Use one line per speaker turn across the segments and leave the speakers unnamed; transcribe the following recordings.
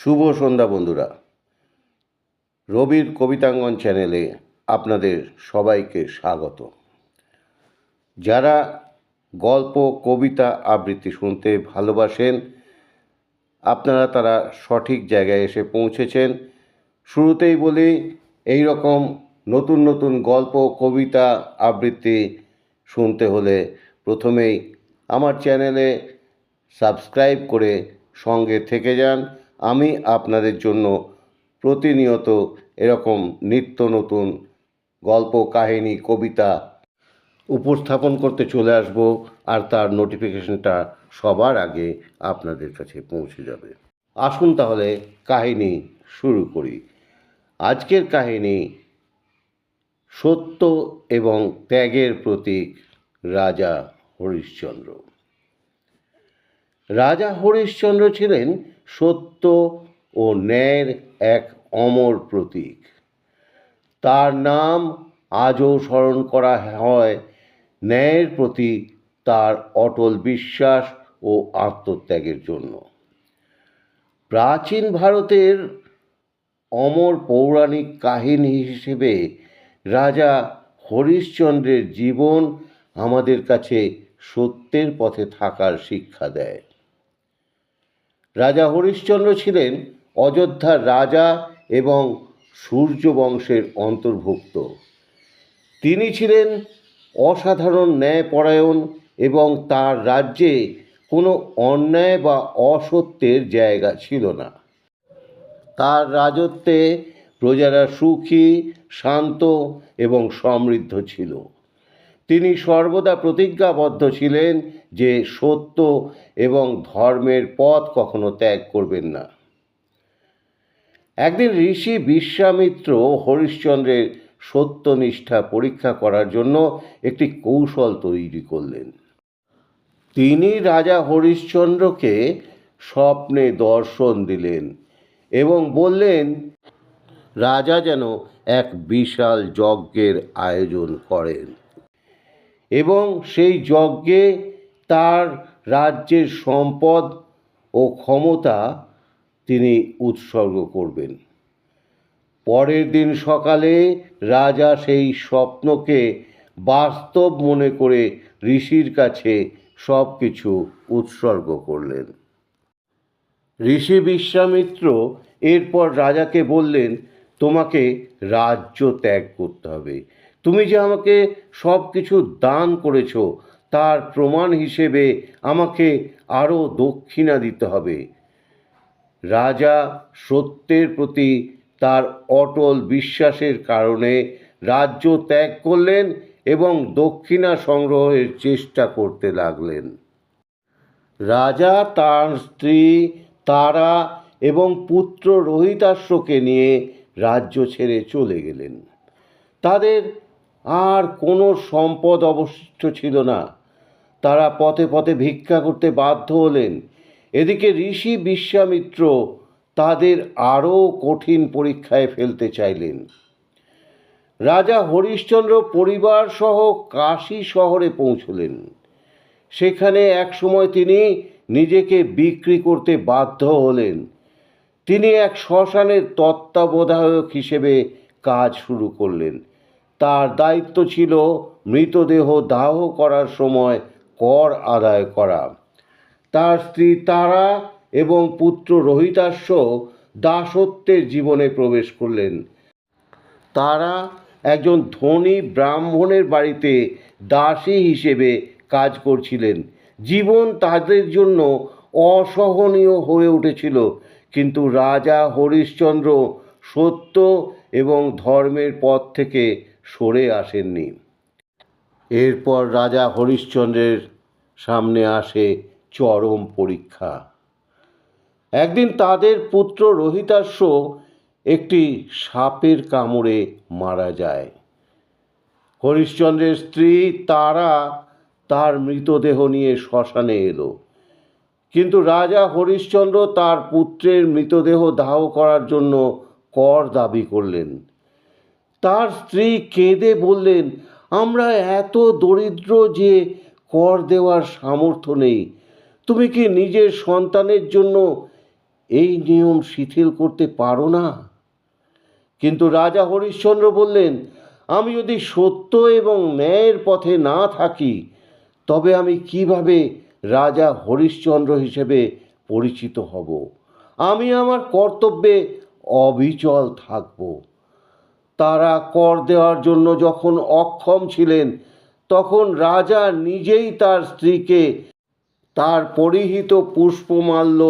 শুভ সন্ধ্যা বন্ধুরা। রবির কবিতাঙ্গন চ্যানেলে আপনাদের সবাইকে স্বাগত। যারা গল্প, কবিতা আবৃত্তি শুনতে ভালোবাসেন, আপনারা তারা সঠিক জায়গায় এসে পৌঁছেছেন। শুরুতেই বলি, এই রকম নতুন নতুন গল্প, কবিতা আবৃত্তি শুনতে হলে প্রথমেই আমার চ্যানেলে সাবস্ক্রাইব করে সঙ্গে থেকে যান। আমি আপনাদের জন্য প্রতিনিয়ত এরকম নিত্য নতুন গল্প, কাহিনী, কবিতা উপস্থাপন করতে চলে আসব আর তার নোটিফিকেশনটা সবার আগে আপনাদের কাছে পৌঁছে যাবে। আসুন তাহলে কাহিনী শুরু করি। আজকের কাহিনী সত্য এবং ত্যাগের প্রতীক রাজা হরিশ্চন্দ্র। রাজা হরিশ্চন্দ্র ছিলেন সত্য ও ন্যায়ের এক অমর প্রতীক। তার নাম আজও স্মরণ করা হয়। ন্যায়ের প্রতি তার অটল বিশ্বাস ও আত্মত্যাগের জন্য। প্রাচীন ভারতের অমর পৌরাণিক কাহিনী হিসেবে রাজা হরিশ্চন্দ্রের জীবন আমাদের কাছে সত্যের পথে থাকার শিক্ষা দেয়। রাজা হরিশ্চন্দ্র ছিলেন অযোধ্যার রাজা এবং সূর্য বংশের অন্তর্ভুক্ত। তিনি ছিলেন অসাধারণ ন্যায়পরায়ণ এবং তার রাজ্যে কোনো অন্যায় বা অসত্যের জায়গা ছিল না। তার রাজত্বে প্রজারা সুখী, শান্ত এবং সমৃদ্ধ ছিল। তিনি সর্বদা প্রতিজ্ঞাবদ্ধ ছিলেন যে সত্য এবং ধর্মের পথ কখনো ত্যাগ করবেন না। একদিন ঋষি বিশ্বামিত্র হরিশ্চন্দ্রের সত্যনিষ্ঠা পরীক্ষা করার জন্য একটি কৌশল তৈরি করলেন। তিনি রাজা হরিশ্চন্দ্রকে স্বপ্নে দর্শন দিলেন এবং বললেন, রাজা যেন এক বিশাল যজ্ঞের আয়োজন করেন। এবং সেই যজ্ঞে তার রাজ্যের সম্পদ ও ক্ষমতা তিনি উৎসর্গ করবেন। পরের দিন সকালে রাজা সেই স্বপ্নকে বাস্তব মনে করে ঋষির কাছে সব কিছু উৎসর্গ করলেন। ঋষি বিশ্বামিত্র এরপর রাজাকে বললেন, তোমাকে রাজ্য ত্যাগ করতে হবে। তুমি যে আমাকে সব কিছু দান করেছ, তার প্রমাণ হিসেবে আমাকে আরও দক্ষিণা দিতে হবে। রাজা সত্যের প্রতি তার অটল বিশ্বাসের কারণে রাজ্য ত্যাগ করলেন এবং দক্ষিণা সংগ্রহের চেষ্টা করতে লাগলেন। রাজা তার স্ত্রী তারা এবং পুত্র রোহিতাশ্বকে নিয়ে রাজ্য ছেড়ে চলে গেলেন। তাদের আর কোনো সম্পদ অবশিষ্ট ছিল না। তারা পথে পথে ভিক্ষা করতে বাধ্য হলেন। এদিকে ঋষি বিশ্বামিত্র তাদের আরও কঠিন পরীক্ষায় ফেলতে চাইলেন। রাজা হরিশ্চন্দ্র পরিবার সহ কাশী শহরে পৌঁছলেন। সেখানে একসময় তিনি নিজেকে বিক্রি করতে বাধ্য হলেন। তিনি এক শ্মশানের তত্ত্বাবধায়ক হিসেবে কাজ শুরু করলেন। তার দায়িত্ব ছিল মৃতদেহ দাহ করার সময় কর আদায় করা। তার স্ত্রী তারা এবং পুত্র রোহিতাশ্ব দাসত্বের জীবনে প্রবেশ করলেন। তারা একজন ধনী ব্রাহ্মণের বাড়িতে দাসী হিসেবে কাজ করছিলেন। জীবন তাদের জন্য অসহনীয় হয়ে উঠেছিল, কিন্তু রাজা হরিশ্চন্দ্র সত্য এবং ধর্মের পথ থেকে সরে আসেননি। এরপর রাজা হরিশ্চন্দ্রের সামনে আসে চরম পরীক্ষা। একদিন তাদের পুত্র রোহিতাশ্ব একটি সাপের কামড়ে মারা যায়। হরিশ্চন্দ্রের স্ত্রী তারা তার মৃতদেহ নিয়ে শ্মশানে এলো। কিন্তু রাজা হরিশ্চন্দ্র তার পুত্রের মৃতদেহ দাহ করার জন্য কর দাবি করলেন। তার স্ত্রী কেঁদে বললেন, আমরা এত দরিদ্র যে কর দেওয়ার সামর্থ্য নেই। তুমি কি নিজের সন্তানের জন্য এই নিয়ম শিথিল করতে পারো না? কিন্তু রাজা হরিশ্চন্দ্র বললেন, আমি যদি সত্য এবং ন্যায়ের পথে না থাকি, তবে আমি কীভাবে রাজা হরিশ্চন্দ্র হিসেবে পরিচিত হব? আমি আমার কর্তব্যে অবিচল থাকব। তারা কর দেওয়ার জন্য যখন অক্ষম ছিলেন, তখন রাজা নিজেই তার স্ত্রীকে তার পরিহিত পুষ্পমাল্য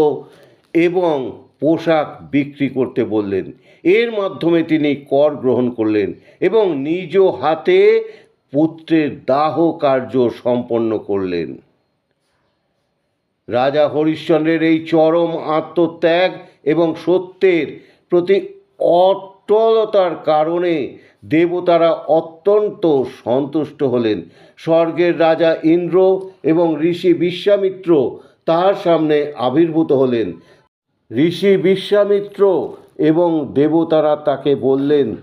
এবং পোশাক বিক্রি করতে বললেন। এর মাধ্যমে তিনি কর গ্রহণ করলেন এবং নিজ হাতে পুত্রের দাহ কার্য সম্পন্ন করলেন। রাজা হরিশ্চন্দ্রের এই চরম আত্মত্যাগ এবং সত্যের প্রতি অটলতার কারণে দেবতারা অত্যন্ত সন্তুষ্ট হলেন। স্বর্গের রাজা ইন্দ্র এবং ঋষি বিশ্বামিত্র তার সামনে আবির্ভূত হলেন। ঋষি বিশ্বামিত্র এবং দেবতারা তাকে বললেন,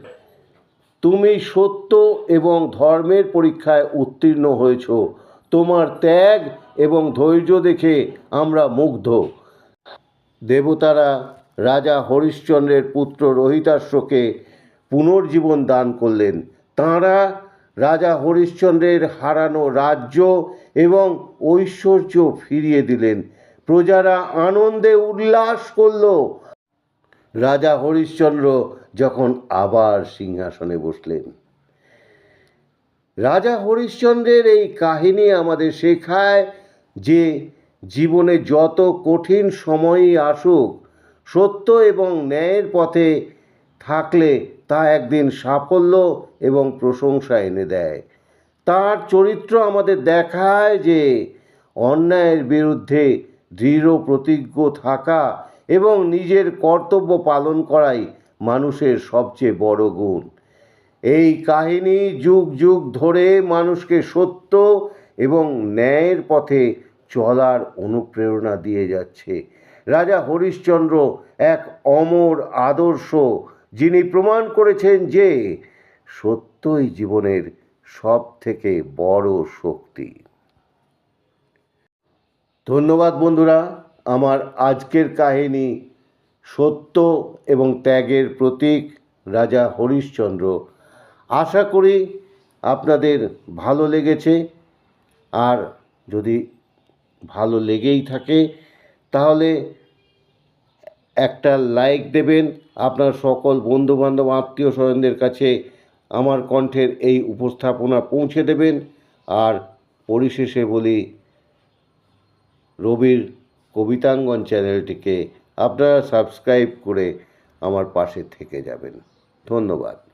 তুমি সত্য এবং ধর্মের পরীক্ষায় উত্তীর্ণ হয়েছ। তোমার ত্যাগ এবং ধৈর্য দেখে আমরা মুগ্ধ। দেবতারা রাজা হরিশ্চন্দ্রের পুত্র রোহিতাশ্বকে পুনর্জীবন দান করলেন। তাঁরা রাজা হরিশ্চন্দ্রের হারানো রাজ্য এবং ঐশ্বর্য ফিরিয়ে দিলেন। প্রজারা আনন্দে উল্লাস করল। রাজা হরিশ্চন্দ্র যখন আবার সিংহাসনে বসলেন। রাজা হরিশ্চন্দ্রের এই কাহিনী আমাদের শেখায় যে জীবনে যত কঠিন সময়ই আসুক সত্য এবং ন্যায়ের পথে থাকলে তা একদিন সাফল্য এবং প্রশংসা এনে দেয়। তার চরিত্র আমাদের দেখায় যে অন্যায়ের বিরুদ্ধে দৃঢ় প্রতিজ্ঞ থাকা এবং নিজের কর্তব্য পালন করাই মানুষের সবচেয়ে বড় গুণ। এই কাহিনী যুগ যুগ ধরে মানুষকে সত্য এবং ন্যায়ের পথে চলার অনুপ্রেরণা দিয়ে যাচ্ছে। রাজা হরিশ্চন্দ্র এক অমর আদর্শ, যিনি প্রমাণ করেছেন যে সত্যই জীবনের সব থেকে বড় শক্তি। ধন্যবাদ বন্ধুরা, আমার আজকের কাহিনী সত্য এবং ত্যাগের প্রতীক রাজা হরিশ্চন্দ্র। আশা করি আপনাদের ভালো লেগেছে। আর যদি ভালো লেগেই থাকে তাহলে একটা লাইক দেবেন আপনার সকল বন্ধুবান্ধব, আত্মীয় স্বজনদের কাছে আমার কণ্ঠের এই উপস্থাপনা পৌঁছে দেবেন। আর পরিশেষে বলি, রবির কবিতাঙ্গন চ্যানেলটিকে আপনারা সাবস্ক্রাইব করে আমার পাশে থেকে যাবেন। ধন্যবাদ।